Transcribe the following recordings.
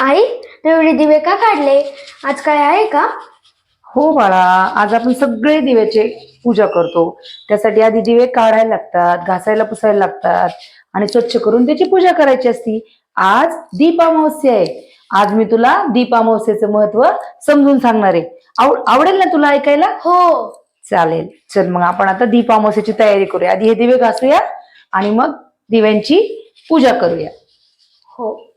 आई एवढे दिवे का काढले? आज काय आहे का? हो बाळा आज आपण सगळे दिव्याचे पूजा करतो. त्यासाठी आधी दिवे काढायला लागतात घासायला पुसायला लागतात आणि स्वच्छ करून त्याची पूजा करायची असती. आज दीप अमावस्या आहे. आज मी तुला दीप अमावस्येचं महत्त्व समजून सांगणार आहे. आव- आवडेल ना तुला ऐकायला? हो. चालेल. चल मग आपण आता दीप अमावस्येची तयारी करूया. आधी हे दिवे घासूया आणि मग दिव्यांची पूजा करूया. हो.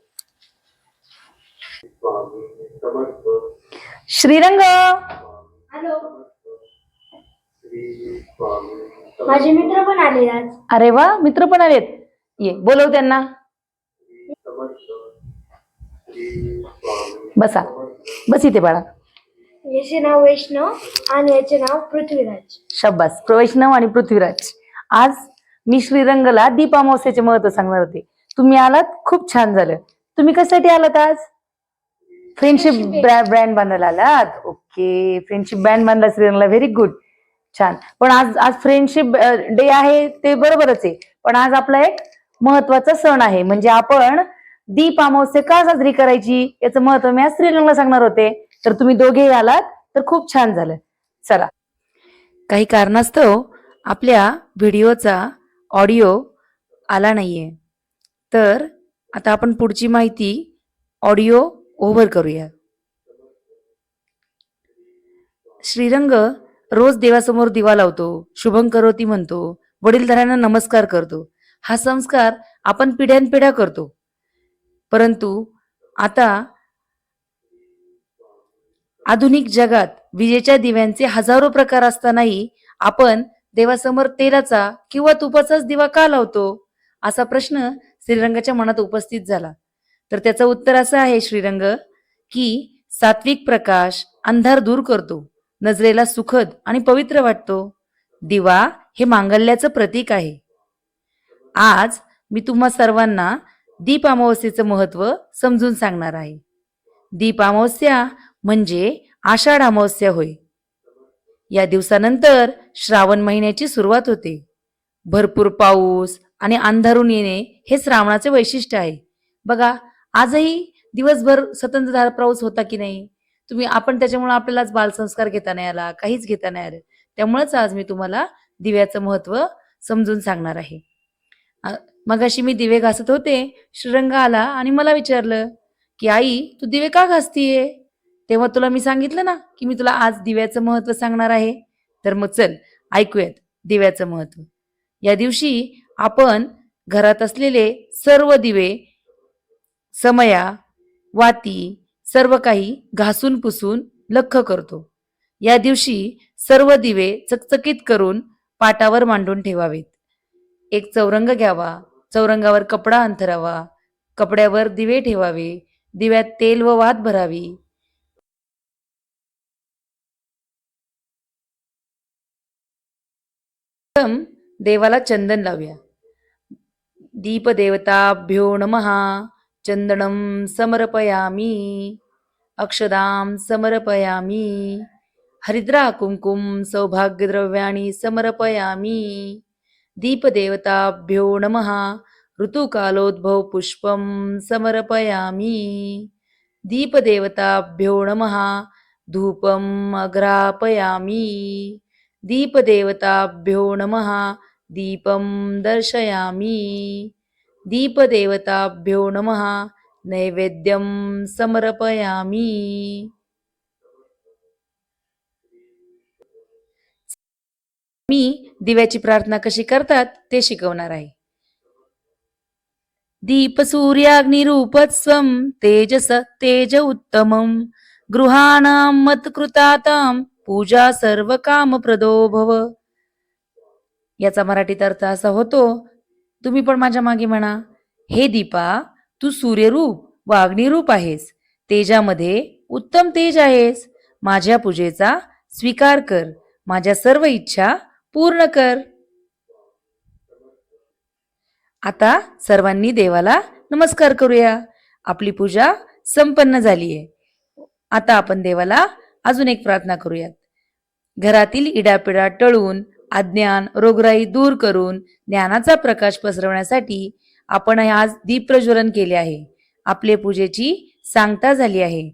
श्रीरंग. हॅलो. माझे मित्र पण आले आज. अरे वा मित्र पण आलेत. ये बोलव त्यांना. बसा. बस इथे बाळा. याचे नाव वैष्णव आणि याचे नाव पृथ्वीराज. शब्बास वैष्णव आणि पृथ्वीराज. आज मी श्रीरंगला दीप अमावस्याचे महत्त्व सांगणार होते. तुम्ही आलात खूप छान झालं. तुम्ही कशासाठी आलात आज? फ्रेंडशिप ब्रँड बांधायला आलात ओके फ्रेंडशिप बँड बांधला श्रीरंगला. व्हेरी गुड छान. पण आज आज फ्रेंडशिप डे आहे ते बरोबरच आहे. पण आज आपला एक महत्त्वाचा सण आहे. म्हणजे आपण दीप अमावस्या का साजरी करायची याचं महत्त्व मी आज श्रीरंगला सांगणार होते. तर तुम्ही दोघेही आलात तर खूप छान झालं. चला. काही कारणास्तव आपल्या व्हिडिओचा ऑडिओ आला नाहीये. तर आता आपण पुढची माहिती ऑडिओ ओव्हर करूया. श्रीरंग रोज देवासमोर दिवा लावतो शुभं करोती म्हणतो वडीलधाऱ्यांना नमस्कार करतो. हा संस्कार आपण पिढ्यानपिढ्या करतो. परंतु आता आधुनिक जगात विजेच्या दिव्यांचे हजारो प्रकार असतानाही आपण देवासमोर तेलाचा किंवा तुपाचाच दिवा का लावतो? असा प्रश्न श्रीरंगाच्या मनात उपस्थित झाला. तर त्याचं उत्तर असं आहे श्रीरंग की सात्विक प्रकाश अंधार दूर करतो नजरेला सुखद आणि पवित्र वाटतो. दिवा हे मांगल्याचं प्रतीक आहे. आज मी तुम्हा सर्वांना दीप अमावस्येचं महत्त्व समजून सांगणार आहे. दीप अमावस्या म्हणजे आषाढ अमावस्या होय. या दिवसानंतर श्रावण महिन्याची सुरुवात होते. भरपूर पाऊस आणि अंधारून येणे हे श्रावणाचे वैशिष्ट्य आहे. बघा आजही दिवसभर स्वतंत्रधार प्रवास होता की नाही? तुम्ही आपण त्याच्यामुळे आपल्यालाच बालसंस्कार घेता नाही आला काहीच घेता नाही आलं. त्यामुळेच आज मी तुम्हाला दिव्याचं महत्त्व समजून सांगणार आहे. मगाशी मी दिवे घासत होते श्रीरंग आला आणि मला विचारलं की आई तू दिवे का घासतीये? तेव्हा तुला मी सांगितलं ना की मी तुला आज दिव्याचं महत्त्व सांगणार आहे. तर मग चल ऐकूयात दिव्याचं महत्त्व. या दिवशी आपण घरात असलेले सर्व दिवे समया वाती सर्व काही घासून पुसून लख करतो. या दिवशी सर्व दिवे चकचकीत करून पाटावर मांडून ठेवावेत. एक चौरंग घ्यावा चौरंगावर कपडा अंथरावा कपड्यावर दिवे ठेवावे दिव्यात तेल व वात भरावी. प्रथम देवाला चंदन लावूया. दीपदेवताभ्यो नमहा चंदनम समर्पयामि अक्षदां समर्पयामि हरिद्रा कुंकुम सौभाग्यद्रव्याणि समर्पयामि दीपदेवताभ्यो नमः ऋतुकालोद्भव पुष्पं समर्पयामि दीपदेवताभ्यो नमः धूपम् अग्रापयामि दीपदेवताभ्यो नमः दीपं दर्शयामि। दीपदेवताभ्यो नमः नैवेद्यं समर्पयामि। मी दिव्याची प्रार्थना कशी करतात ते शिकवणार आहे. दीप सूर्याग्निरूपत्स्वं तेजस तेज उत्तमं गृहाणां मत्कृतातां पूजा सर्व कामप्रदो भव। याचा मराठीत अर्थ असा होतो तुम्ही पण माझ्या मागे म्हणा. हे दीपा तू सूर्यरूप व अग्निरूप आहेस. तेजामध्ये उत्तम तेज आहेस. माझ्या पूजेचा स्वीकार कर. माझ्या सर्व इच्छा पूर्ण कर. आता सर्वांनी देवाला नमस्कार करूया. आपली पूजा संपन्न झाली आहे आता आपण देवाला अजून एक प्रार्थना करूयात. घरातील इडापिडा टळून अज्ञान रोगराई दूर करून ज्ञानाचा प्रकाश पसरवण्यासाठी आपण आज दीप प्रज्वलन केले आहे. आपले पूजेची सांगता झाली आहे.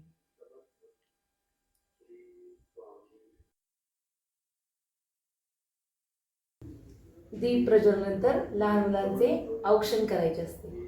दीप प्रज्वलनंतर लहान मुलांचे औक्षण करायचे असते.